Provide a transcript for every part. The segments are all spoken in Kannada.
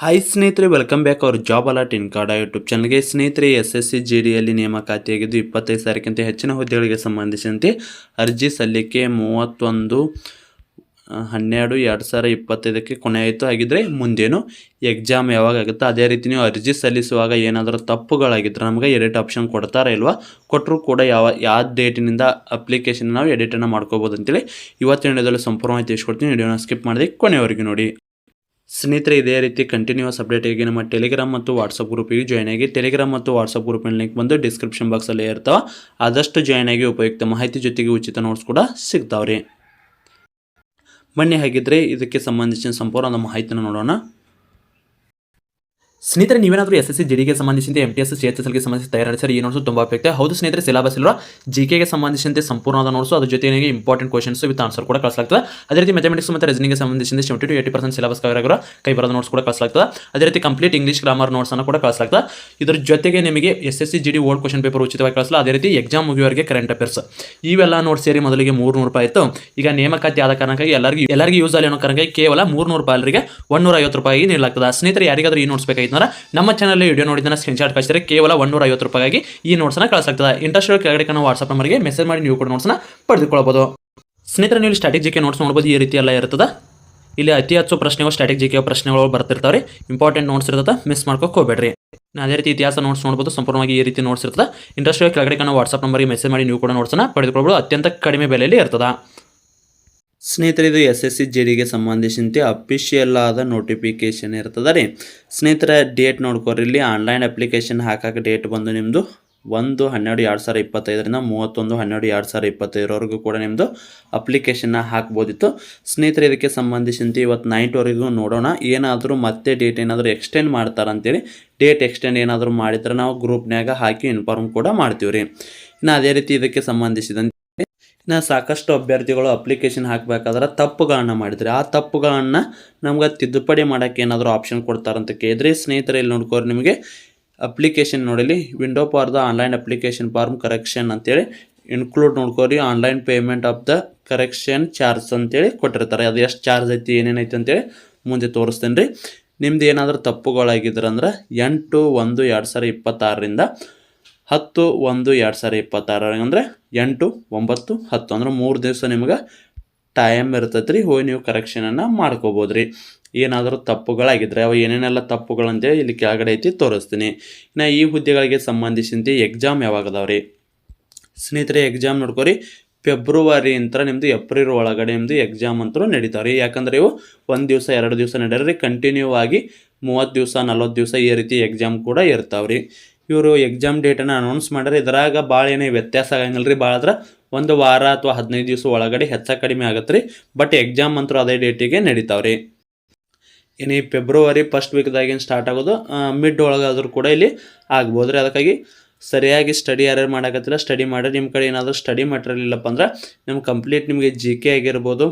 ಹಾಯ್ ಸ್ನೇಹಿತರೆ ವೆಲ್ಕಮ್ ಬ್ಯಾಕ್ ಅವ್ರ ಜಾಬ್ ಅಲಾಟ್ ಇನ್ ಕಾರ್ಡ್ ಯೂಟ್ಯೂಬ್ ಚಾನಲ್ಗೆ ಸ್ನೇಹಿತರೆ ಎಸ್ ಎಸ್ ಸಿ ಜಿ ಡಿಯಲ್ಲಿ ನೇಮಕಾತಿಯಾಗಿದ್ದು ಇಪ್ಪತ್ತೈದು ಸಾವಿರಕ್ಕಿಂತ ಹೆಚ್ಚಿನ ಹುದ್ದೆಗಳಿಗೆ ಸಂಬಂಧಿಸಿದಂತೆ ಅರ್ಜಿ ಸಲ್ಲಿಕೆ ಮೂವತ್ತೊಂದು ಹನ್ನೆರಡು, ಎರಡು ಸಾವಿರ ಇಪ್ಪತ್ತೈದಕ್ಕೆ ಕೊನೆಯಾಯಿತು. ಆಗಿದ್ದರೆ ಮುಂದೇನು ಎಕ್ಸಾಮ್ ಯಾವಾಗ ಆಗುತ್ತೆ ಅದೇ ರೀತಿ ನೀವು ಅರ್ಜಿ ಸಲ್ಲಿಸುವಾಗ ಏನಾದರೂ ತಪ್ಪುಗಳಾಗಿದ್ದರೆ ನಮಗೆ ಎಡಿಟ್ ಆಪ್ಷನ್ ಕೊಡ್ತಾರಾ ಇಲ್ವಾ? ಕೊಟ್ಟರೂ ಕೂಡ ಯಾವ ಯಾವ ಡೇಟಿನಿಂದ ಅಪ್ಲಿಕೇಶನ್ ನಾವು ಎಡಿಟನ್ನು ಮಾಡ್ಕೋಬೋದು ಅಂತೇಳಿ ಇವತ್ತಿನ ಸಂಪೂರ್ಣವಾಗಿ ತಿಳಿಸ್ಕೊಡ್ತೀನಿ. ವಿಡಿಯೋನ ಸ್ಕಿಪ್ ಮಾಡಿದೆ ಕೊನೆವರೆಗೂ ನೋಡಿ. ಸ್ನೇಹಿತರೆ, ಇದೇ ರೀತಿ ಕಂಟಿನ್ಯೂಸ್ ಅಪ್ಡೇಟಿಗೆ ನಮ್ಮ ಟೆಲಿಗ್ರಾಮ್ ಮತ್ತು ವಾಟ್ಸಪ್ ಗ್ರೂಪಿಗೆ ಜಾಯ್ನ್ ಆಗಿ. ಟೆಲಿಗ್ರಾಮ್ ಮತ್ತು ವಾಟ್ಸಪ್ ಗ್ರೂಪಿನ ಲಿಂಕ್ ಬಂದು ಡಿಸ್ಕ್ರಿಪ್ಷನ್ ಬಾಕ್ಸಲ್ಲಿ ಇರ್ತಾವೆ. ಆದಷ್ಟು ಜಾಯ್ನ್ ಆಗಿ ಉಪಯುಕ್ತ ಮಾಹಿತಿ ಜೊತೆಗೆ ಉಚಿತ ನೋಟ್ಸ್ ಕೂಡ ಸಿಗ್ತಾವ್ರಿ. ಬನ್ನಿ, ಹಾಗಿದ್ರೆ ಇದಕ್ಕೆ ಸಂಬಂಧಿಸಿದ ಸಂಪೂರ್ಣ ಮಾಹಿತಿನ ನೋಡೋಣ. ಸ್ನೇಹಿತರೆ, ನೀವೇನಾದರೂ ಎಸ್ ಎಸ್ ಸಿ ಜಿಡಿಗೆ ಸಂಬಂಧಿಸಿದಂತೆ M T S C H S ಎಲ್ಗೆ ಸಂಬಂಧಿಸಿ ತಯಾರಿಸಿದ್ರೆ ಈ ನೋಟ್ಸು ತುಂಬ ಉಪಯುಕ್ತ. ಹೌದು ಸ್ನೇಹಿತರೆ ಸಿಲಬಸ್ ಇಲ್ಲ ಜಿ ಕೆಗೆ ಸಂಬಂಧಿಸಿದಂತೆ ಸಂಪೂರ್ಣವಾದ ನೋಟ್ಸು ಅದ್ರ ಜೊತೆಗೆ ಇಂಪಾರ್ಟೆಂಟ್ ಕ್ವಶನ್ಸ್ ವಿತ್ ಆನ್ಸರ್ ಕೂಡ ಕಳಿಸಲಾಗ್ತದೆ. ಅದೇ ರೀತಿ ಮ್ಯಾಥಮೆಟಿಕ್ಸ್ ಮತ್ತು ರೀಸನಿಂಗ್ ಸಂಬಂಧಿಸಿದಂತೆ seventy to eighty percent syllabus cover ಕೈ ಬರೋದ ನೋಟ್ಸ್ ಕೂಡ ಕಳಿಸಲಾಗ್ತದೆ. ಅದೇ ರೀತಿ ಕಂಪ್ಲೀಟ್ ಇಂಗ್ಲೀಷ್ ಗ್ರಾಮರ್ ನೋಟ್ಸ್ ಅನ್ನು ಕೂಡ ಕಳಿಸಲಾಗ್ತದೆ. ಇದ್ರ ಜೊತೆಗೆ ನಿಮಗೆ S S C G D old question paper ಉಚಿತವಾಗಿ ಕಳಿಸಲ್ಲ ಅದೇ ರೀತಿ ಎಕ್ಸಾಮ್ ಮುಗಿಯೋರಿಗೆ ಕರೆಂಟ್ ಅಫೇರ್ಸ್ ಇವೆಲ್ಲ ನೋಟ್ಸ್ ಸೇರಿ ಮೊದಲಿಗೆ ಮೂರು ನೂರು ರೂಪಾಯಿ ಇತ್ತು. ಈಗ ನೇಮಕಾತಿ ಆದ ಕಾರಣಕ್ಕಾಗಿ ಎಲ್ಲರಿಗೂ ಎಲ್ಲರಿಗೂ ಯೂಸ್ ಅಲ್ಲಿ ಅನ್ನೋ ಕಾರಣಕ್ಕಾಗಿ ಕೇವಲ ಮೂರು ನೂರು ರೂಪಾಯಿ ಅವರಿಗೆ ಒನ್ನೂರ ಐವತ್ತು ರೂಪಾಯಿ ನೀಡಲಾಗ್ತದೆ. ಸ್ನೇಹಿತರೆ, ಯಾರಿಗಾದ್ರೂ ಈ ನೋಟ್ಸ್ ಬೇಕಾಗಿತ್ತು ನಮ್ಮ ಚಾನಲ್ ವಿಡಿಯೋ ನೋಡಿದ್ರೆ ಸ್ಕ್ರೀನ್ಶಾಟ್ ಕಳಿಸಿದ್ರೆ ಕೇವಲ ಒನ್ನೂರ ಐವತ್ತು ರೂಪಾಯಿಗೆ ಈ ನೋಟ್ಸ್ನ ಕಳಿಸಾಗ್ತದೆ. ಇಂಟ್ರೆಸ್ಟ್ ಕೆಳಗಡೆ ಕಾಣೋ ವಾಟ್ಸಪ್ ನಂಬರ್ಗೆ ಮೆಸೇಜ್ ಮಾಡಿ ನೀವು ಕೂಡ ನೋಟ್ಸ್ನ ಪಡೆದುಕೊಳ್ಳಬಹುದು ಸ್ನೇಹಿತರೆ ನೀವು ಸ್ಟ್ಯಾಟಿಕ್ ಜಿಕೆ ನೋಟ್ಸ್ ನೋಡ್ಬೋದು, ಈ ರೀತಿ ಇರ್ತದೆ. ಇಲ್ಲಿ ಅತಿ ಹೆಚ್ಚು ಪ್ರಶ್ನೆಗಳು ಸ್ಟ್ಯಾಟಿಕ್ ಜಿಕೆ ಪ್ರಶ್ನೆಗಳು ಬರ್ತಿರ್ತಾವೆ ಇಂಪಾರ್ಟೆಂಟ್ ನೋಟ್ಸ್ ಇರ್ತದೆ ಮಿಸ್ ಮಾಡ್ಕೋಕೆ ಹೋಗ್ಬೇಡ್ರಿ ಅದೇ ರೀತಿ ಇತಿಹಾಸ ನೋಟ್ಸ್ ನೋಡ್ಬೋದು, ಸಂಪೂರ್ಣವಾಗಿ ಈ ರೀತಿ ನೋಟ್ಸ್ ಇರ್ತದೆ. ಇಂಟ್ರೆಸ್ಟ್ ಕೆಳಗಡೆ ಕಾಣೋ ವಾಟ್ಸಪ್ ನಂಬರ್ಗೆ ಮೆಸೇಜ್ ಮಾಡಿ ನೀವು ಕೂಡ ನೋಟ್ಸ್ನ ಪಡೆದುಕೊಳ್ಳಬಹುದು ಅತ್ಯಂತ ಕಡಿಮೆ ಬೆಲೆಯಲ್ಲಿ ಇರ್ತದೆ. ಸ್ನೇಹಿತರೆ ಇದು ಎಸ್ ಎಸ್ ಸಿ ಜೆ ಡಿಗೆ ಸಂಬಂಧಿಸಿದಂತೆ ಅಫಿಷಿಯಲ್ ಆದ ನೋಟಿಫಿಕೇಶನ್ ಇರ್ತದೆ ರೀ ಸ್ನೇಹಿತರ ಡೇಟ್ ನೋಡ್ಕೊರಿ ಇಲ್ಲಿ ಆನ್ಲೈನ್ ಅಪ್ಲಿಕೇಶನ್ ಹಾಕಕ್ಕೆ ಡೇಟ್ ಬಂದು ನಿಮ್ಮದು ಒಂದು ಹನ್ನೆರಡು ಎರಡು ಸಾವಿರ ಇಪ್ಪತ್ತೈದರಿಂದ ಮೂವತ್ತೊಂದು ಹನ್ನೆರಡು ಎರಡು ಸಾವಿರ ಇಪ್ಪತ್ತೈದರವರೆಗೂ ಕೂಡ ನಿಮ್ಮದು ಅಪ್ಲಿಕೇಶನ್ನ ಹಾಕ್ಬೋದಿತ್ತು. ಸ್ನೇಹಿತರೆ, ಇದಕ್ಕೆ ಸಂಬಂಧಿಸಿದಂತೆ ಇವತ್ತು ನೈಟ್ವರೆಗೂ ನೋಡೋಣ. ಏನಾದರೂ ಮತ್ತೆ ಡೇಟ್ ಏನಾದರೂ ಎಕ್ಸ್ಟೆಂಡ್ ಮಾಡ್ತಾರಂತೇಳಿ ಡೇಟ್ ಎಕ್ಸ್ಟೆಂಡ್ ಏನಾದರೂ ಮಾಡಿದ್ರೆ ನಾವು ಗ್ರೂಪ್ನ್ಯಾಗ ಹಾಕಿ ಇನ್ಫಾರ್ಮ್ ಕೂಡ ಮಾಡ್ತೀವಿ ರೀ ಇನ್ನು ಅದೇ ರೀತಿ ಇದಕ್ಕೆ ಸಂಬಂಧಿಸಿದಂತೆ ಇನ್ನು ಸಾಕಷ್ಟು ಅಭ್ಯರ್ಥಿಗಳು ಅಪ್ಲಿಕೇಶನ್ ಹಾಕಬೇಕಾದ್ರೆ ತಪ್ಪುಗಳನ್ನ ಮಾಡಿದರೆ, ಆ ತಪ್ಪುಗಳನ್ನು ನಮ್ಗೆ ತಿದ್ದುಪಡಿ ಮಾಡೋಕ್ಕೆ ಏನಾದರೂ ಆಪ್ಷನ್ ಕೊಡ್ತಾರಂತ ಕೇಳಿದ್ರೆ ಸ್ನೇಹಿತರೆ, ಇಲ್ಲಿ ನೋಡ್ಕೋರಿ ನಿಮಗೆ ಅಪ್ಲಿಕೇಶನ್ ನೋಡಲಿ window for the online application form correction ಅಂತೇಳಿ include ನೋಡ್ಕೋರಿ online payment of the correction charge ಅಂತೇಳಿ ಕೊಟ್ಟಿರ್ತಾರೆ. ಅದು ಎಷ್ಟು ಚಾರ್ಜ್ ಐತಿ, ಏನೇನೈತಿ ಅಂತೇಳಿ ಮುಂದೆ ತೋರಿಸ್ತೇನೆ ರೀ ನಿಮ್ದು ಏನಾದರೂ ತಪ್ಪುಗಳಾಗಿದ್ರಂದ್ರೆ ಎಂಟು ಒಂದು ಎರಡು ಸಾವಿರ ಇಪ್ಪತ್ತಾರರಿಂದ ಹತ್ತು, ಒಂದು, ಎರಡು ಸಾವಿರ ಇಪ್ಪತ್ತಾರ ಅಂದರೆ ಎಂಟು, ಒಂಬತ್ತು, ಹತ್ತು ಅಂದ್ರೆ ಮೂರು ದಿವಸ ನಿಮ್ಗೆ ಟೈಮ್ ಇರ್ತೈತೆ ರೀ ಹೋಗಿ ನೀವು ಕರೆಕ್ಷನನ್ನು ಮಾಡ್ಕೋಬೋದು ರೀ ಏನಾದರೂ ತಪ್ಪುಗಳಾಗಿದ್ದರೆ ಅವು ಏನೇನೆಲ್ಲ ತಪ್ಪುಗಳಂತೇಳಿ ಇಲ್ಲಿ ಕೆಳಗಡೆ ಐತಿ ತೋರಿಸ್ತೀನಿ. ಇನ್ನು ಈ ಹುದ್ದೆಗಳಿಗೆ ಸಂಬಂಧಿಸಿದಂತೆ ಎಕ್ಸಾಮ್ ಯಾವಾಗ ಅದಾವ ರೀ ಸ್ನೇಹಿತರೆ ಎಕ್ಸಾಮ್ ನೋಡ್ಕೊರಿ. ಫೆಬ್ರವರಿ ಅಂತ ನಿಮ್ಮದು ಏಪ್ರಿಲ್ ಒಳಗಡೆ ನಿಮ್ಮದು ಎಕ್ಸಾಮ್ ಅಂತೂ ನಡೀತಾವೆ ರೀ ಯಾಕಂದ್ರೆ ಇವು ಒಂದು ದಿವಸ, ಎರಡು ದಿವಸ ನಡೆಯರಿ ಕಂಟಿನ್ಯೂ ಆಗಿ ಮೂವತ್ತು ದಿವಸ ನಲ್ವತ್ತು ದಿವಸ ಈ ರೀತಿ ಎಕ್ಸಾಮ್ ಕೂಡ ಇರ್ತಾವೆ ರೀ ಇವರು ಎಕ್ಸಾಮ್ ಡೇಟನ್ನು ಅನೌನ್ಸ್ ಮಾಡ್ಯಾರ ಇದ್ರಾಗ ಭಾಳ ಏನೇ ವ್ಯತ್ಯಾಸ ಆಗಂಗಿಲ್ಲ ರೀ ಭಾಳ ಒಂದು ವಾರ ಅಥವಾ ಹದಿನೈದು ದಿವಸ ಒಳಗಡೆ ಹೆಚ್ಚು ಕಡಿಮೆ ಆಗತ್ತೆ ರೀ ಬಟ್ ಎಕ್ಸಾಮ್ ಅಂತೂ ಅದೇ ಡೇಟಿಗೆ ನಡೀತಾವೆ ರೀ ಇನ್ನು ಈ ಫೆಬ್ರವರಿ ಫಸ್ಟ್ ವೀಕ್ದಾಗೇನು ಸ್ಟಾರ್ಟ್ ಆಗೋದು ಮಿಡ್ ಒಳಗಾದರೂ ಕೂಡ ಇಲ್ಲಿ ಆಗ್ಬೋದು ರೀ ಅದಕ್ಕಾಗಿ ಸರಿಯಾಗಿ ಸ್ಟಡಿ ಯಾರ್ಯಾರು ಮಾಡಕತ್ತಿಲ್ಲ ಸ್ಟಡಿ ಮಾಡಿರಿ. ನಿಮ್ಮ ಕಡೆ ಏನಾದರೂ ಸ್ಟಡಿ ಮಾಡಿರಲಿಲ್ಲಪ್ಪ ಅಂದ್ರೆ ನಿಮ್ಮ ಕಂಪ್ಲೀಟ್ ನಿಮಗೆ ಜಿ ಕೆ ಆಗಿರ್ಬೋದು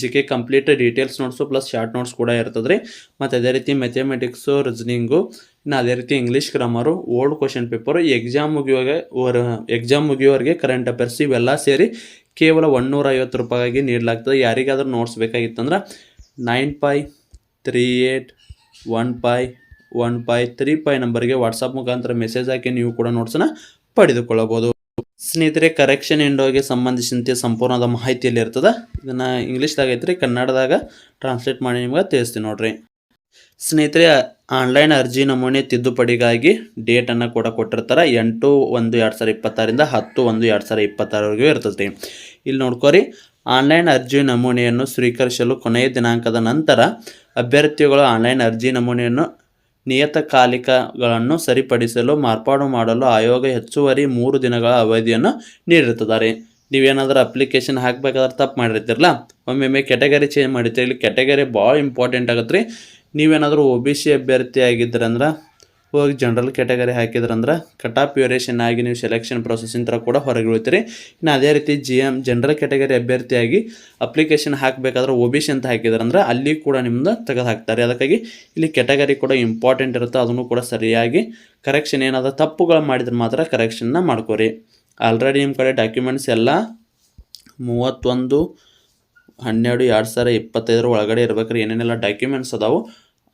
G K complete details notes plus short notes ಕೂಡ ಇರ್ತದೆ ರೀ ಮತ್ತು ಅದೇ ರೀತಿ ಮೆಥಮೆಟಿಕ್ಸು ರೀಸನಿಂಗು ಇನ್ನು ಅದೇ ರೀತಿ English grammar old question paper exam ಮುಗಿಯುವಾಗ exam ಮುಗಿಯೋರಿಗೆ ಕರೆಂಟ್ ಅಫೇರ್ಸ್ ಇವೆಲ್ಲ ಸೇರಿ ಕೇವಲ ಒನ್ನೂರ ಐವತ್ತು ರೂಪಾಯಿಗೆ ನೀಡಲಾಗ್ತದೆ. ಯಾರಿಗಾದರೂ notes ಬೇಕಾಗಿತ್ತಂದ್ರೆ nine five three eight one five one five three five ನಂಬರ್ಗೆ ವಾಟ್ಸಪ್ ಮುಖಾಂತರ ಮೆಸೇಜ್ ಹಾಕಿ ನೀವು ಕೂಡ ನೋಟ್ಸನ್ನ ಪಡೆದುಕೊಳ್ಳಬಹುದು. ಸ್ನೇಹಿತರೆ ಕರೆಕ್ಷನ್ ಇಂಡೋಗೆ ಸಂಬಂಧಿಸಿದಂತೆ ಸಂಪೂರ್ಣದ ಮಾಹಿತಿಯಲ್ಲಿ ಇರ್ತದೆ. ಇದನ್ನು ಇಂಗ್ಲೀಷ್ದಾಗ ಐತ್ರಿ, ಕನ್ನಡದಾಗ ಟ್ರಾನ್ಸ್ಲೇಟ್ ಮಾಡಿ ನಿಮ್ಗೆ ತಿಳಿಸ್ತೀನಿ ನೋಡ್ರಿ. ಸ್ನೇಹಿತರೆ ಆನ್ಲೈನ್ ಅರ್ಜಿ ನಮೂನೆ ತಿದ್ದುಪಡಿಗಾಗಿ ಡೇಟನ್ನು ಕೂಡ ಕೊಟ್ಟಿರ್ತಾರೆ. ಎಂಟು ಒಂದು ಎರಡು ಸಾವಿರ ಇಪ್ಪತ್ತಾರಿಂದ ಹತ್ತು ಒಂದು ಎರಡು ಸಾವಿರ ಇಪ್ಪತ್ತಾರವರೆಗೂ ಇರ್ತದೆ ಇಲ್ಲಿ ನೋಡ್ಕೋರಿ ಆನ್ಲೈನ್ ಅರ್ಜಿ ನಮೂನೆಯನ್ನು ಸ್ವೀಕರಿಸಲು ಕೊನೆಯ ದಿನಾಂಕದ ನಂತರ ಅಭ್ಯರ್ಥಿಗಳು ಆನ್ಲೈನ್ ಅರ್ಜಿ ನಮೂನೆಯನ್ನು ನಿಯತಕಾಲಿಕಗಳನ್ನು ಸರಿಪಡಿಸಲು, ಮಾರ್ಪಾಡು ಮಾಡಲು ಆಯೋಗ ಹೆಚ್ಚುವರಿ ಮೂರು ದಿನಗಳ ಅವಧಿಯನ್ನು ನೀಡಿರುತ್ತದೆ ನೀವೇನಾದರೂ ಅಪ್ಲಿಕೇಶನ್ ಹಾಕಬೇಕಾದ್ರೆ ತಪ್ಪು ಮಾಡಿರ್ತೀರಲ್ಲ ಒಮ್ಮೊಮ್ಮೆ ಕೆಟಗರಿ ಚೇಂಜ್ ಮಾಡಿರ್ತೀರಿ. ಇಲ್ಲಿ ಕೆಟಗರಿ ಭಾಳ ಇಂಪಾರ್ಟೆಂಟ್ ಆಗುತ್ತೆ ರೀ. ನೀವೇನಾದರೂ ಒ ಬಿ ಸಿ ಅಭ್ಯರ್ಥಿ ಆಗಿದ್ರಂದ್ರೆ ಹೋಗಿ ಜನರಲ್ ಕ್ಯಾಟಗರಿ ಹಾಕಿದ್ರಂದ್ರೆ ಆಫ್ ಡ್ಯೂರೇಷನ್ ಆಗಿ ನೀವು ಸೆಲೆಕ್ಷನ್ ಪ್ರೊಸೆಸಿಂಗ್ ಥರ ಕೂಡ ಹೊರಗೆ ಉಳಿತೀರಿ. ಇನ್ನು ಅದೇ ರೀತಿ ಜಿ ಎಂ ಜನರಲ್ ಕ್ಯಾಟಗರಿ ಅಭ್ಯರ್ಥಿಯಾಗಿ ಅಪ್ಲಿಕೇಶನ್ ಹಾಕಬೇಕಾದ್ರೆ ಒ ಬಿ ಸಿ ಅಂತ ಹಾಕಿದ್ರಂದ್ರೆ ಅಲ್ಲಿ ಕೂಡ ನಿಮ್ಮದು ತೆಗೆದು ಹಾಕ್ತಾರೆ. ಅದಕ್ಕಾಗಿ ಇಲ್ಲಿ ಕ್ಯಾಟಗರಿ ಕೂಡ ಇಂಪಾರ್ಟೆಂಟ್ ಇರುತ್ತೆ. ಅದನ್ನು ಕೂಡ ಸರಿಯಾಗಿ ಕರೆಕ್ಷನ್ ಏನಾದರೂ ತಪ್ಪುಗಳು ಮಾಡಿದ್ರೆ ಮಾತ್ರ ಕರೆಕ್ಷನ್ನ ಮಾಡ್ಕೋರಿ. ಆಲ್ರೆಡಿ ನಿಮ್ಮ ಕಡೆ ಡಾಕ್ಯುಮೆಂಟ್ಸ್ ಎಲ್ಲ ಮೂವತ್ತೊಂದು, ಹನ್ನೆರಡು, ಎರಡು ಸಾವಿರ ಇಪ್ಪತ್ತೈದರ ಒಳಗಡೆ ಇರ್ಬೇಕ್ರಿ. ಏನೇನೆಲ್ಲ ಡಾಕ್ಯುಮೆಂಟ್ಸ್ ಅದಾವು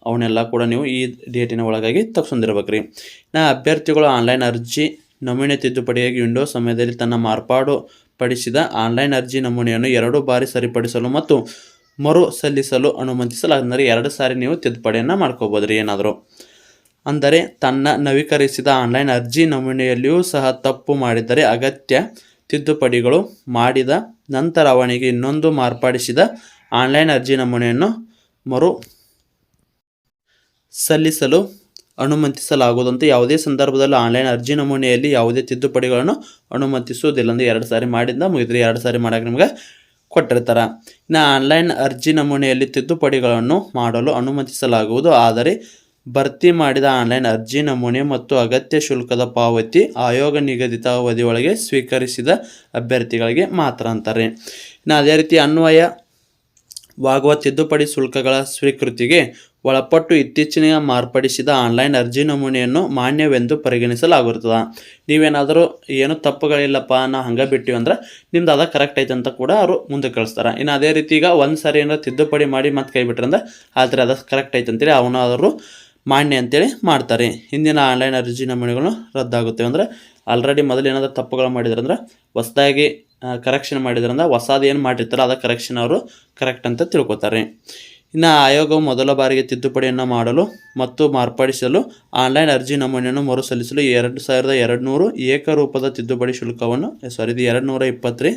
ಅವನ್ನೆಲ್ಲ ಕೂಡ ನೀವು ಈ ಡೇಟಿನ ಒಳಗಾಗಿ ತಗ್ಸೊಂದಿರ್ಬೇಕು ನಾ ಅಭ್ಯರ್ಥಿಗಳು ಆನ್ಲೈನ್ ಅರ್ಜಿ ನಮೂನೆ ತಿದ್ದುಪಡಿಯಾಗಿ ವಿಂಡೋ ಸಮಯದಲ್ಲಿ ತನ್ನ ಮಾರ್ಪಾಡು ಪಡಿಸಿದ ಆನ್ಲೈನ್ ಅರ್ಜಿ ನಮೂನೆಯನ್ನು ಎರಡು ಬಾರಿ ಸರಿಪಡಿಸಲು ಮತ್ತು ಮರು ಸಲ್ಲಿಸಲು ಅನುಮತಿಸಲಾಗಿದೆ ಎರಡು ಸಾರಿ ನೀವು ತಿದ್ದುಪಡಿಯನ್ನು ಮಾಡ್ಕೋಬೋದ್ರಿ ಏನಾದರೂ. ಅಂದರೆ ತನ್ನ ನವೀಕರಿಸಿದ ಆನ್ಲೈನ್ ಅರ್ಜಿ ನಮೂನೆಯಲ್ಲಿಯೂ ಸಹ ತಪ್ಪು ಮಾಡಿದರೆ ಅಗತ್ಯ ತಿದ್ದುಪಡಿಗಳು ಮಾಡಿದ ನಂತರ ಅವನಿಗೆ ಇನ್ನೊಂದು ಮಾರ್ಪಡಿಸಿದ ಆನ್ಲೈನ್ ಅರ್ಜಿ ನಮೂನೆಯನ್ನು ಮರು ಸಲ್ಲಿಸಲು ಅನುಮತಿಸಲಾಗುವುದಂತೆ ಯಾವುದೇ ಸಂದರ್ಭದಲ್ಲಿ ಆನ್ಲೈನ್ ಅರ್ಜಿ ನಮೂನೆಯಲ್ಲಿ ಯಾವುದೇ ತಿದ್ದುಪಡಿಗಳನ್ನು ಅನುಮತಿಸುವುದಿಲ್ಲ ಅಂದರೆ ಎರಡು ಸಾರಿ ಮಾಡಿದ್ದ ಮುಗಿದ್ರೆ ಎರಡು ಸಾರಿ ಮಾಡೋಕೆ ನಿಮಗೆ ಕೊಟ್ಟಿರ್ತಾರೆ. ಇನ್ನು ಆನ್ಲೈನ್ ಅರ್ಜಿ ನಮೂನೆಯಲ್ಲಿ ತಿದ್ದುಪಡಿಗಳನ್ನು ಮಾಡಲು ಅನುಮತಿಸಲಾಗುವುದು. ಆದರೆ ಭರ್ತಿ ಮಾಡಿದ ಆನ್ಲೈನ್ ಅರ್ಜಿ ನಮೂನೆ ಮತ್ತು ಅಗತ್ಯ ಶುಲ್ಕದ ಪಾವತಿ ಆಯೋಗ ನಿಗದಿತ ಅವಧಿಯೊಳಗೆ ಸ್ವೀಕರಿಸಿದ ಅಭ್ಯರ್ಥಿಗಳಿಗೆ ಮಾತ್ರ ಅಂತಾರೆ. ಇನ್ನು ಅದೇ ರೀತಿ ಅನ್ವಯ ವಾಗುವ ತಿದ್ದುಪಡಿ ಶುಲ್ಕಗಳ ಸ್ವೀಕೃತಿಗೆ ಒಳಪಟ್ಟು ಇತ್ತೀಚಿನ ಮಾರ್ಪಡಿಸಿದ ಆನ್ಲೈನ್ ಅರ್ಜಿ ನಮೂನೆಯನ್ನು ಮಾನ್ಯವೆಂದು ಪರಿಗಣಿಸಲಾಗುತ್ತದೆ. ನೀವೇನಾದರೂ ಏನು ತಪ್ಪುಗಳಿಲ್ಲಪ್ಪ, ನಾ ಹಂಗೆ ಬಿಟ್ಟಿವಿ ಅಂದ್ರೆ ನಿಮ್ದು ಅದ ಕರೆಕ್ಟ್ ಐತೆ ಅಂತ ಕೂಡ ಅವರು ಮುಂದೆ ಕಳಿಸ್ತಾರೆ. ಇನ್ನು ಅದೇ ರೀತಿ ಈಗ ಒಂದು ಸಾರಿ ಏನಾರು ತಿದ್ದುಪಡಿ ಮಾಡಿ ಮತ್ತೆ ಕೈ ಬಿಟ್ರಂದ್ರೆ ಆದರೆ ಅದು ಕರೆಕ್ಟ್ ಐತೆ ಅಂತೇಳಿ ಅವನಾದರೂ ಮಾನ್ಯ ಅಂತೇಳಿ ಮಾಡ್ತಾರೆ. ಹಿಂದಿನ ಆನ್ಲೈನ್ ಅರ್ಜಿ ನಮೂನೆಗಳು ರದ್ದಾಗುತ್ತೆ ಅಂದರೆ ಆಲ್ರೆಡಿ ಮೊದಲು ಏನಾದರೂ ತಪ್ಪುಗಳು ಮಾಡಿದ್ರಂದ್ರೆ ಹೊಸದಾಗಿ ಕರೆಕ್ಷನ್ ಮಾಡಿದ್ರಂದ್ರೆ ಹೊಸದು ಏನು ಮಾಡಿರ್ತಾರೋ ಅದ ಕರೆಕ್ಷನ್ ಅವರು ಕರೆಕ್ಟ್ ಅಂತ ತಿಳ್ಕೊತಾರೆ. ಇನ್ನು ಆಯೋಗವು ಮೊದಲ ಬಾರಿಗೆ ತಿದ್ದುಪಡಿಯನ್ನು ಮಾಡಲು ಮತ್ತು ಮಾರ್ಪಡಿಸಲು ಆನ್ಲೈನ್ ಅರ್ಜಿ ನಮೂನೆಯನ್ನು ಮರು ಸಲ್ಲಿಸಲು ಎರಡು ಸಾವಿರದ ಎರಡು ನೂರು ಏಕರೂಪದ ತಿದ್ದುಪಡಿ ಶುಲ್ಕವನ್ನು ಸಾರಿ ಇದು ಎರಡು ನೂರ ಇಪ್ಪತ್ತು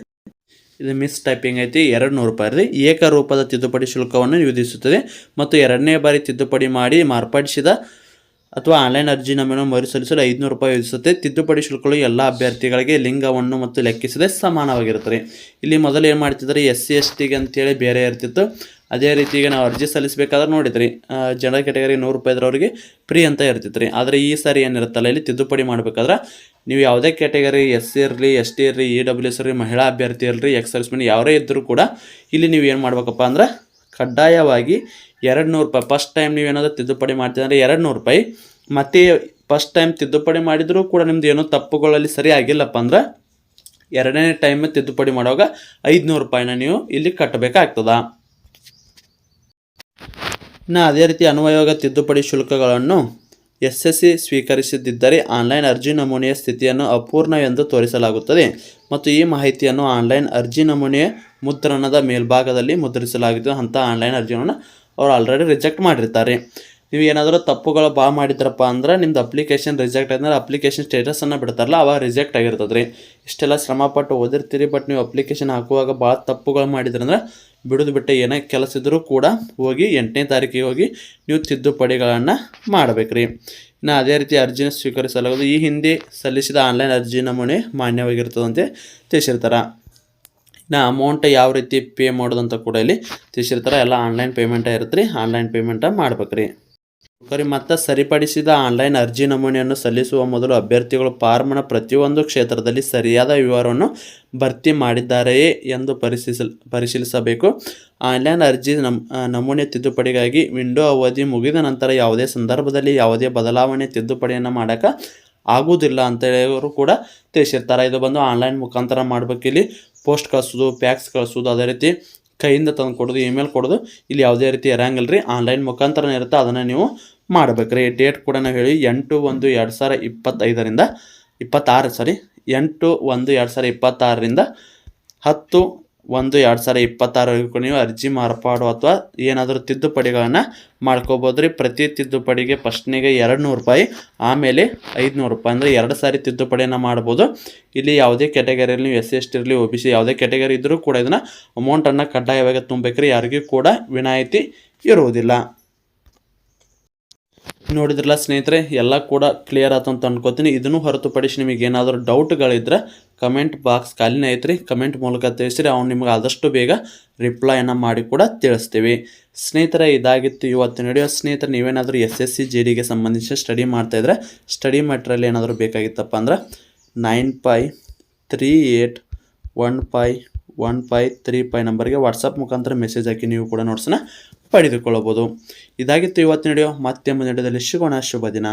ಇದು ಮಿಸ್ ಟೈಪಿಂಗ್ ಐತಿ ಎರಡು ನೂರು ರೂಪಾಯಿ ರೀ ಏಕರೂಪದ ತಿದ್ದುಪಡಿ ಶುಲ್ಕವನ್ನು ವಿಧಿಸುತ್ತದೆ. ಮತ್ತು ಎರಡನೇ ಬಾರಿ ತಿದ್ದುಪಡಿ ಮಾಡಿ ಮಾರ್ಪಡಿಸಿದ ಅಥವಾ ಆನ್ಲೈನ್ ಅರ್ಜಿ ನಮೂನೆ ಮರುಸಲ್ಲಿಸಲು ಐದುನೂರು ರೂಪಾಯಿ ವಿಧಿಸುತ್ತೆ. ತಿದ್ದುಪಡಿ ಶುಲ್ಕಗಳು ಎಲ್ಲ ಅಭ್ಯರ್ಥಿಗಳಿಗೆ ಲಿಂಗವನ್ನು ಮತ್ತು ಲೆಕ್ಕಿಸದೆ ಸಮಾನವಾಗಿರುತ್ತದೆ ಇಲ್ಲಿ ಮೊದಲು ಏನು ಮಾಡ್ತಿದ್ದಾರೆ? ಎಸ್ ಸಿ, ಎಸ್ ಟಿಗೆ ಅಂತೇಳಿ ಬೇರೆ ಇರ್ತಿತ್ತು. ಅದೇ ರೀತಿ ಈಗ ನಾವು ಅರ್ಜಿ ಸಲ್ಲಿಸಬೇಕಾದ್ರೆ ನೋಡಿದ್ರಿ ಜನರಲ್ ಕ್ಯಾಟಗರಿ ನೂರು ರೂಪಾಯಿ ಇದ್ರವ್ರಿಗೆ ಫ್ರೀ ಅಂತ ಇರ್ತಿತ್ತು ಆದರೆ ಈ ಸಾರಿ ಏನಿರುತ್ತಲ್ಲ, ಇಲ್ಲಿ ತಿದ್ದುಪಡಿ ಮಾಡಬೇಕಾದ್ರೆ ನೀವು ಯಾವುದೇ ಕ್ಯಾಟಗರಿ, ಎಸ್ ಸಿ ಇರಲಿ, ಎಸ್ ಟಿ ಇರಲಿ, ಇ ಡಬ್ಲ್ಯೂ ಎಸ್ ಇರಲಿ, ಮಹಿಳಾ ಅಭ್ಯರ್ಥಿ ಇರಲಿ, ಎಕ್ಸ್ ಸರ್ವಿಸ್ಮೆನ್ ಯಾರೇ ಇದ್ದರೂ ಕೂಡ ಇಲ್ಲಿ ನೀವು ಏನು ಮಾಡಬೇಕಪ್ಪ ಅಂದ್ರೆ ಕಡ್ಡಾಯವಾಗಿ ಎರಡು ನೂರು ರೂಪಾಯಿ ಫಸ್ಟ್ ಟೈಮ್ ನೀವೇನಾದರೂ ತಿದ್ದುಪಡಿ ಮಾಡ್ತಿದ್ರೆ ಎರಡು ನೂರು ರೂಪಾಯಿ. ಮತ್ತೆ ಫಸ್ಟ್ ಟೈಮ್ ತಿದ್ದುಪಡಿ ಮಾಡಿದರೂ ಕೂಡ ನಿಮ್ದು ಏನೋ ತಪ್ಪುಗಳಲ್ಲಿ ಸರಿ ಆಗಿಲ್ಲಪ್ಪ ಅಂದ್ರೆ ಎರಡನೇ ಟೈಮ್ ತಿದ್ದುಪಡಿ ಮಾಡುವಾಗ ಐದುನೂರು ರೂಪಾಯಿನ ನೀವು ಇಲ್ಲಿ ಕಟ್ಟಬೇಕಾಗ್ತದ. ಇನ್ನು ಅದೇ ರೀತಿ ಅನ್ವಯೋಗ ತಿದ್ದುಪಡಿ ಶುಲ್ಕಗಳನ್ನು ಎಸ್ ಎಸ್ ಸ್ವೀಕರಿಸದಿದ್ದರೆ ಆನ್ಲೈನ್ ಅರ್ಜಿ ನಮೂನೆಯ ಸ್ಥಿತಿಯನ್ನು ಅಪೂರ್ಣ ಎಂದು ತೋರಿಸಲಾಗುತ್ತದೆ. ಮತ್ತು ಈ ಮಾಹಿತಿಯನ್ನು ಆನ್ಲೈನ್ ಅರ್ಜಿ ನಮೂನೆಯ ಮುದ್ರಣದ ಮೇಲ್ಭಾಗದಲ್ಲಿ ಮುದ್ರಿಸಲಾಗಿದ್ದು ಅಂಥ ಆನ್ಲೈನ್ ಅರ್ಜಿಯನ್ನು ಅವರು ಆಲ್ರೆಡಿ ರಿಜೆಕ್ಟ್ ಮಾಡಿರ್ತಾರೆ. ನೀವು ಏನಾದರೂ ತಪ್ಪುಗಳು ಬಾ ಮಾಡಿದ್ರಪ್ಪ ಅಂದ್ರೆ ನಿಮ್ದು ಅಪ್ಲಿಕೇಶನ್ ರಿಜೆಕ್ಟ್ ಆದ್ರೆ ಅಪ್ಲಿಕೇಶನ್ ಸ್ಟೇಟಸನ್ನು ಬಿಡ್ತಾರಲ್ಲ, ಅವಾಗ ರಿಜೆಕ್ಟ್ ಆಗಿರ್ತದೆ ರೀ ಇಷ್ಟೆಲ್ಲ ಶ್ರಮಪಟ್ಟು ಓದಿರ್ತೀರಿ ಬಟ್ ನೀವು ಅಪ್ಲಿಕೇಶನ್ ಹಾಕುವಾಗ ಭಾಳ ತಪ್ಪುಗಳು ಮಾಡಿದ್ರಂದ್ರೆ ಬಿಡೋದು ಬಿಟ್ಟು ಏನೇ ಕೆಲಸ ಇದ್ದರೂ ಕೂಡ ಹೋಗಿ ಎಂಟನೇ ತಾರೀಕಿಗೆ ಹೋಗಿ ನೀವು ತಿದ್ದುಪಡಿಗಳನ್ನು ಮಾಡಬೇಕು ರೀ ಇನ್ನು ಅದೇ ರೀತಿ ಅರ್ಜಿನ ಸ್ವೀಕರಿಸಲಾಗುವುದು. ಈ ಹಿಂದೆ ಸಲ್ಲಿಸಿದ ಆನ್ಲೈನ್ ಅರ್ಜಿ ನಮೂನೆ ಮಾನ್ಯವಾಗಿರ್ತದಂತೆ ತಿಳಿಸಿರ್ತಾರೆ. ಇನ್ನು ಅಮೌಂಟ್ ಯಾವ ರೀತಿ ಪೇ ಮಾಡೋದಂತ ಕೂಡ ಇಲ್ಲಿ ತಿಳಿಸಿರ್ತಾರೆ. ಎಲ್ಲ ಆನ್ಲೈನ್ ಪೇಮೆಂಟ ಇರುತ್ತೆ ರೀ. ಆನ್ಲೈನ್ ಪೇಮೆಂಟ ಮಾಡ್ಬೇಕು ರೀ ಕರಿ ಮತ್ತು ಸರಿಪಡಿಸಿದ ಆನ್ಲೈನ್ ಅರ್ಜಿ ನಮೂನೆಯನ್ನು ಸಲ್ಲಿಸುವ ಮೊದಲು ಅಭ್ಯರ್ಥಿಗಳು ಫಾರ್ಮ್ನ ಪ್ರತಿಯೊಂದು ಕ್ಷೇತ್ರದಲ್ಲಿ ಸರಿಯಾದ ವಿವರವನ್ನು ಭರ್ತಿ ಮಾಡಿದ್ದಾರೆಯೇ ಎಂದು ಪರಿಶೀಲಿಸ ಪರಿಶೀಲಿಸಬೇಕು. ಆನ್ಲೈನ್ ಅರ್ಜಿ ನಮ್ ನಮೂನೆ ತಿದ್ದುಪಡಿಗಾಗಿ ವಿಂಡೋ ಅವಧಿ ಮುಗಿದ ನಂತರ ಯಾವುದೇ ಸಂದರ್ಭದಲ್ಲಿ ಯಾವುದೇ ಬದಲಾವಣೆ ತಿದ್ದುಪಡಿಯನ್ನು ಮಾಡೋಕ್ಕೆ ಆಗುವುದಿಲ್ಲ ಅಂತ ಹೇಳಿದವರು ಕೂಡ ತಿಳಿಸಿರ್ತಾರೆ. ಇದು ಬಂದು ಆನ್ಲೈನ್ ಮುಖಾಂತರ ಮಾಡಬೇಕಿಲ್ಲಿ. ಪೋಸ್ಟ್ ಕಳಿಸೋದು ಪ್ಯಾಕ್ಸ್ ಕಳಿಸೋದು ಅದೇ ರೀತಿ ಕೈಯಿಂದ ತಂದು ಕೊಡೋದು ಇಮೇಲ್ ಕೊಡೋದು, ಇಲ್ಲಿ ಯಾವುದೇ ರೀತಿ ಇರಂಗಿಲ್ಲ ರೀ. ಆನ್ಲೈನ್ ಮುಖಾಂತರ ಇರುತ್ತೆ, ಅದನ್ನು ನೀವು ಮಾಡ್ಬೇಕು ರೀ ಡೇಟ್ ಕೂಡ ನಾವು ಹೇಳಿ, ಎಂಟು ಒಂದು ಎರಡು ಸಾವಿರ ಇಪ್ಪತ್ತೈದರಿಂದ, ಇಪ್ಪತ್ತಾರು ಸಾರಿ ಎಂಟು ಒಂದು ಎರಡು ಸಾವಿರ ಇಪ್ಪತ್ತಾರರಿಂದ ಹತ್ತು ಒಂದು ಎರಡು ಸಾವಿರ ಇಪ್ಪತ್ತಾರವರೆಗೂ ನೀವು ಅರ್ಜಿ ಮಾರ್ಪಾಡು ಅಥವಾ ಏನಾದರೂ ತಿದ್ದುಪಡಿಗಳನ್ನು ಮಾಡ್ಕೋಬೋದು ರೀ ಪ್ರತಿ ತಿದ್ದುಪಡಿಗೆ ಫಸ್ಟ್ನಿಗೆ ಎರಡು ನೂರು ರೂಪಾಯಿ, ಆಮೇಲೆ ಐದುನೂರು ರೂಪಾಯಿ. ಅಂದರೆ ಎರಡು ಸಾರಿ ತಿದ್ದುಪಡಿಯನ್ನು ಮಾಡ್ಬೋದು. ಇಲ್ಲಿ ಯಾವುದೇ ಕ್ಯಾಟಗರಿಯಲ್ಲಿ ನೀವು ಎಸ್ ಎಸ್ ಟಿ ಇರಲಿ, ಒ ಬಿ ಸಿ, ಯಾವುದೇ ಕ್ಯಾಟಗರಿ ಇದ್ದರೂ ಕೂಡ ಇದನ್ನು ಅಮೌಂಟನ್ನು ಕಡ್ಡಾಯವಾಗಿ ತುಂಬಬೇಕ್ರಿ ಯಾರಿಗೂ ಕೂಡ ವಿನಾಯಿತಿ ಇರುವುದಿಲ್ಲ. ನೋಡಿದ್ರಲ್ಲ ಸ್ನೇಹಿತರೆ, ಎಲ್ಲ ಕೂಡ ಕ್ಲಿಯರ್ ಆಯ್ತು ಅಂತ ಅನ್ಕೋತೀನಿ. ಇದನ್ನು ಹೊರತುಪಡಿಸಿ ನಿಮಗೆ ಏನಾದರೂ ಡೌಟ್ಗಳಿದ್ರೆ ಕಮೆಂಟ್ ಬಾಕ್ಸ್ ಖಾಲಿನೇ ಐತ್ರಿ. ಕಮೆಂಟ್ ಮೂಲಕ ತಿಳಿಸಿರಿ ಅವ್ನು ನಿಮ್ಗೆ ಆದಷ್ಟು ಬೇಗ ರಿಪ್ಲೈಯನ್ನು ಮಾಡಿ ಕೂಡ ತಿಳಿಸ್ತೀವಿ. ಸ್ನೇಹಿತರೆ, ಇದಾಗಿತ್ತು ಇವತ್ತಿನ ವಿಡಿಯೋ ಸ್ನೇಹಿತರೆ, ನೀವೇನಾದರೂ ಎಸ್ ಎಸ್ ಸಿ ಜಿ ಡಿಗೆ ಸಂಬಂಧಿಸಿ ಸ್ಟಡಿ ಮಾಡ್ತಾಯಿದ್ರೆ ಸ್ಟಡಿ ಮೆಟ್ರಿಯಲ್ ಏನಾದರೂ ಬೇಕಾಗಿತ್ತಪ್ಪ ಅಂದ್ರೆ nine five three eight one five one five three five ನಂಬರ್ಗೆ ವಾಟ್ಸಪ್ ಮುಖಾಂತರ ಮೆಸೇಜ್ ಹಾಕಿ ನೀವು ಕೂಡ ನೋಟ್ಸನ್ನ ಪಡೆದುಕೊಳ್ಳಬಹುದು. ಇದಾಗಿತ್ತು ಇವತ್ತಿನ ವಿಡಿಯೋ ಮತ್ತೆ ಮುಂದಿನ ವಿಡಿಯೋದಲ್ಲಿ ಸಿಗೋಣ. ಶುಭ ದಿನ.